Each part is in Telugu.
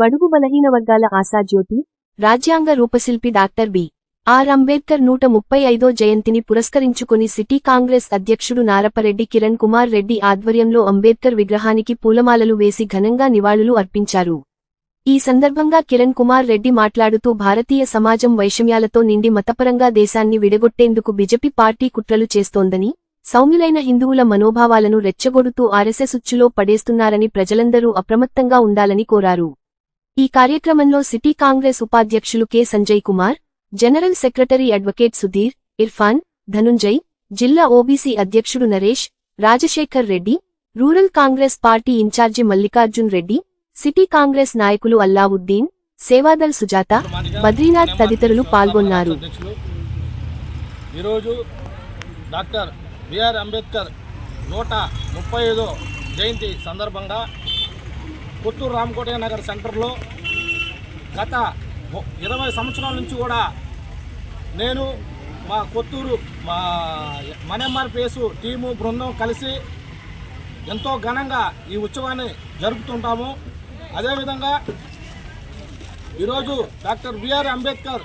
బడుగు బలహీన వర్గాల ఆశాజ్యోతి రాజ్యాంగ రూపశిల్పి డాక్టర్ బి. ఆర్. అంబేద్కర్ నూట ముప్పై ఐదో జయంతిని పురస్కరించుకుని సిటీ కాంగ్రెస్ అధ్యక్షుడు నారపరెడ్డి కిరణ్ కుమార్ రెడ్డి ఆధ్వర్యంలో అంబేద్కర్ విగ్రహానికి పూలమాలలు వేసి ఘనంగా నివాళులు అర్పించారు. ఈ సందర్భంగా కిరణ్ కుమార్ రెడ్డి మాట్లాడుతూ భారతీయ సమాజం వైషమ్యాలతో నిండి మతపరంగా దేశాన్ని విడగొట్టేందుకు బిజెపి పార్టీ కుట్రలు చేస్తోందని సౌమ్యులైన హిందువుల మనోభావాలను రెచ్చగొడుతూ ఆర్ఎస్ఎస్ ఉచ్చులో పడేస్తున్నారని ప్రజలందరూ అప్రమత్తంగా ఉండాలని కోరారు. ఈ కార్యక్రమంలో సిటీ కాంగ్రెస్ ఉపాధ్యక్షులు K. Sanjay Kumar general secretary advocate Sudheer Irfan Dhanunjay జిల్లా ఓబీసీ అధ్యక్షుడు Naresh Rajasekhar Reddy rural Congress party incharge Mallikarjun Reddy city Congress నాయకులు అల్లావుద్దీన్ సేవాదల్ సుజాత బద్రీనాథ్ తదితరులు పాల్గొన్నారు. ఈరోజు డాక్టర్ బిఆర్ అంబేద్కర్ నూట ముప్పై ఐదో జయంతి సందర్భంగా పుత్తూరు రామకోటయ్య నగర్ సెంటర్లో గత ఇరవై సంవత్సరాల నుంచి కూడా నేను మా కొత్తూరు మా మన్ఎంఆర్పిఎస్ టీము బృందం కలిసి ఎంతో ఘనంగా ఈ ఉత్సవాన్ని జరుపుతుంటాము. అదేవిధంగా ఈరోజు డాక్టర్ బిఆర్ అంబేద్కర్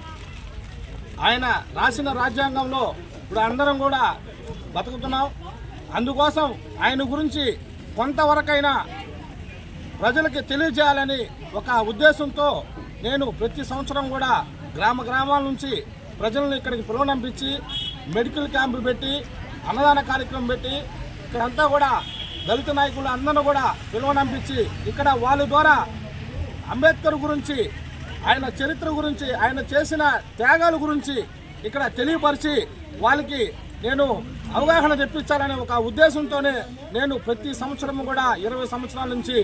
ఆయన రాసిన రాజ్యాంగంలో ఇప్పుడు అందరం కూడా బతుకుతున్నాం. అందుకోసం ఆయన గురించి కొంతవరకైనా ప్రజలకి తెలియజేయాలని ఒక ఉద్దేశంతో నేను ప్రతి సంవత్సరం కూడా గ్రామ గ్రామాల నుంచి ప్రజలను ఇక్కడికి పిలువనంపించి మెడికల్ క్యాంపు పెట్టి అన్నదాన కార్యక్రమం పెట్టి ఇక్కడంతా కూడా దళిత నాయకులు అందరూ కూడా పిలువనంపించి ఇక్కడ వాళ్ళ ద్వారా అంబేద్కర్ గురించి ఆయన చరిత్ర గురించి ఆయన చేసిన త్యాగాల గురించి ఇక్కడ తెలియపరిచి వాళ్ళకి నేను అవగాహన తెప్పించాలనే ఒక ఉద్దేశంతోనే నేను ప్రతి సంవత్సరం కూడా ఇరవై సంవత్సరాల నుంచి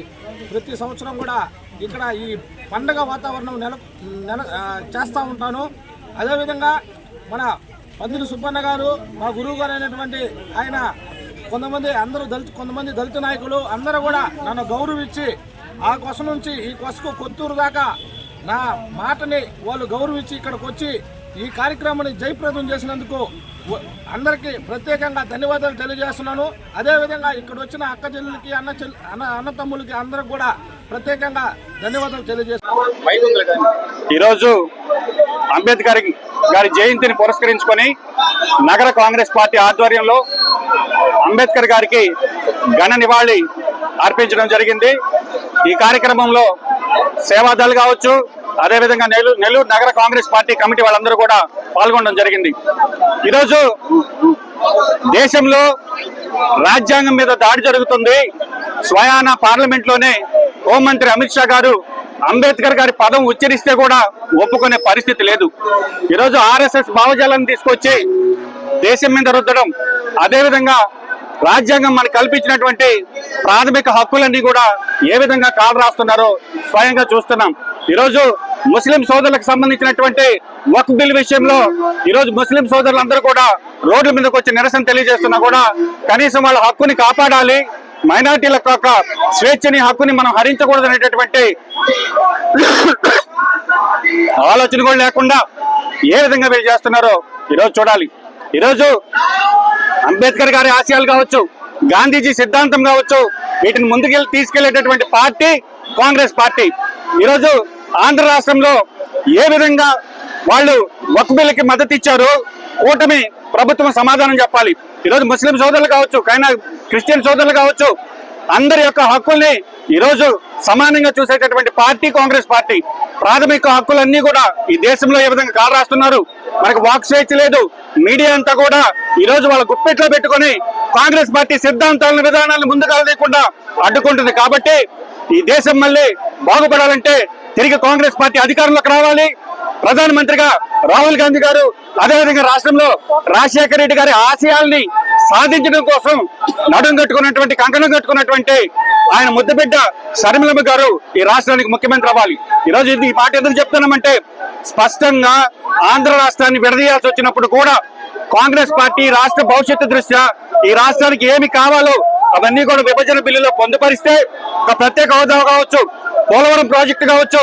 ప్రతి సంవత్సరం కూడా ఇక్కడ ఈ పండగ వాతావరణం నెల నెల చేస్తూ ఉంటాను. అదేవిధంగా మన పందిరి సుబ్బన్న గారు మా గురువు గారు అయినటువంటి ఆయన కొంతమంది అందరూ దళిత కొంతమంది దళిత నాయకులు అందరూ కూడా నన్ను గౌరవించి ఆ కొస నుంచి ఈ కొసకు కొత్తూరు దాకా నా మాటని వాళ్ళు గౌరవించి ఇక్కడికి వచ్చి ఈ కార్యక్రమాన్ని జయప్రదం చేసినందుకు అందరికీ ప్రత్యేకంగా ధన్యవాదాలు తెలియజేస్తున్నాను. అదేవిధంగా ఇక్కడ వచ్చిన అక్క చెల్లెలకి అన్న చెల్లి అన్న అన్న తమ్ములకి అందరికి కూడా ప్రత్యేకంగా ధన్యవాదాలు తెలియజేస్తున్నాను. ఈరోజు అంబేద్కర్ గారి జయంతిని పురస్కరించుకొని నగర కాంగ్రెస్ పార్టీ ఆధ్వర్యంలో అంబేద్కర్ గారికి ఘన నివాళి అర్పించడం జరిగింది. ఈ కార్యక్రమంలో సేవాదళ్ కావచ్చు అదేవిధంగా నెల్లూరు నెల్లూరు నగర కాంగ్రెస్ పార్టీ కమిటీ వాళ్ళందరూ కూడా పాల్గొనడం జరిగింది. ఈరోజు దేశంలో రాజ్యాంగం మీద దాడి జరుగుతుంది. స్వయాన పార్లమెంట్లోనే హోంమంత్రి అమిత్ షా గారు అంబేద్కర్ గారి పదం ఉచ్చరిస్తే కూడా ఒప్పుకునే పరిస్థితి లేదు. ఈరోజు ఆర్ఎస్ఎస్ భావజాలను తీసుకొచ్చి దేశం మీద రుద్దడం అదేవిధంగా రాజ్యాంగం మనకు కల్పించినటువంటి ప్రాథమిక హక్కులన్నీ కూడా ఏ విధంగా కాలు రాస్తున్నారో స్వయంగా చూస్తున్నాం. ఈరోజు ముస్లిం సోదరులకు సంబంధించినటువంటి వక్ బిల్ విషయంలో ఈరోజు ముస్లిం సోదరులందరూ కూడా రోడ్ల మీదకి వచ్చి నిరసన తెలియజేస్తున్నా కూడా కనీసం వాళ్ళ హక్కుని కాపాడాలి మైనార్టీల యొక్క స్వేచ్ఛని హక్కుని మనం హరించకూడదు అనేటటువంటి ఆలోచన కూడా లేకుండా ఏ విధంగా వీళ్ళు చేస్తున్నారో ఈరోజు చూడాలి. ఈరోజు అంబేద్కర్ గారి ఆశయాలు కావచ్చు గాంధీజీ సిద్ధాంతం కావచ్చు వీటిని ముందుకెళ్ళి తీసుకెళ్ళేటటువంటి పార్టీ కాంగ్రెస్ పార్టీ. ఈరోజు ఆంధ్ర రాష్ట్రంలో ఏ విధంగా వాళ్ళు వక్బిల్కి మద్దతు ఇచ్చారో కూటమి ప్రభుత్వం సమాధానం చెప్పాలి. ఈరోజు ముస్లిం సోదరులు కావచ్చు కైనా క్రిస్టియన్ సోదరులు కావచ్చు అందరి యొక్క హక్కుల్ని ఈరోజు సమానంగా చూసేటటువంటి పార్టీ కాంగ్రెస్ పార్టీ. ప్రాథమిక హక్కులన్నీ కూడా ఈ దేశంలో ఏ విధంగా కాలు రాస్తున్నారు? మనకు వాక్ స్వేచ్ఛ లేదు. మీడియా అంతా కూడా ఈరోజు వాళ్ళ గుప్పెట్లో పెట్టుకొని కాంగ్రెస్ పార్టీ సిద్ధాంతాలను విధానాలను ముందుకు లేకుండా అడ్డుకుంటుంది. కాబట్టి ఈ దేశం మళ్ళీ బాగుపడాలంటే తిరిగి కాంగ్రెస్ పార్టీ అధికారంలోకి రావాలి. ప్రధానమంత్రిగా రాహుల్ గాంధీ గారు అదేవిధంగా రాష్ట్రంలో రాజశేఖర రెడ్డి గారి ఆశయాల్ని సాధించడం కోసం నడుం కట్టుకున్నటువంటి కంకణం కట్టుకున్నటువంటి ఆయన ముద్దబిడ్డ షర్మిలమ్మ గారు ఈ రాష్ట్రానికి ముఖ్యమంత్రి అవ్వాలి. ఈరోజు ఇది ఈ పార్టీ ఎందుకు చెప్తున్నామంటే స్పష్టంగా ఆంధ్ర రాష్ట్రాన్ని విడదీయాల్సి వచ్చినప్పుడు కూడా కాంగ్రెస్ పార్టీ రాష్ట్ర భవిష్యత్తు దృష్ట్యా ఈ రాష్ట్రానికి ఏమి కావాలో అవన్నీ కూడా విభజన బిల్లులో పొందుపరిస్తే ఒక ప్రత్యేక హోదా కావచ్చు. పోలవరం ప్రాజెక్టు కావచ్చు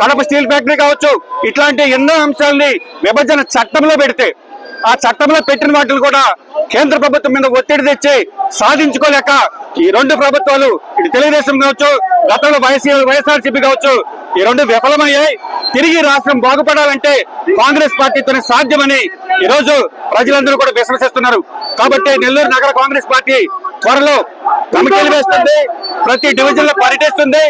కడప స్టీల్ ఫ్యాక్టరీ కావచ్చు ఇట్లాంటి ఎన్నో అంశాలని విభజన చట్టంలో పెడితే ఆ చట్టంలో పెట్టిన వాటిని కూడా కేంద్ర ప్రభుత్వం మీద ఒత్తిడి తెచ్చి సాధించుకోలేక ఈ రెండు ప్రభుత్వాలు ఇటు తెలుగుదేశం కావచ్చు గతంలో వైసీ వైఎస్ఆర్సీపీ కావచ్చు ఈ రెండు విఫలమయ్యాయి. తిరిగి రాష్ట్రం బాగుపడాలంటే కాంగ్రెస్ పార్టీతోనే సాధ్యమని ఈ రోజు ప్రజలందరూ కూడా విశ్వసిస్తున్నారు. కాబట్టి నెల్లూరు నగర కాంగ్రెస్ పార్టీ త్వరలో కమిటీలు వేస్తుంది ప్రతి డివిజన్లో పర్యటిస్తుంది.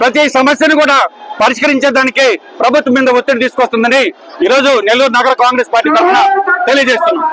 ప్రతి సమస్యను కూడా పరిష్కరించేదానికి ప్రభుత్వం మీద ఒత్తిడి తీసుకొస్తుందని ఈ రోజు నెల్లూరు నగర కాంగ్రెస్ పార్టీ తరఫున తెలియజేస్తున్నాం.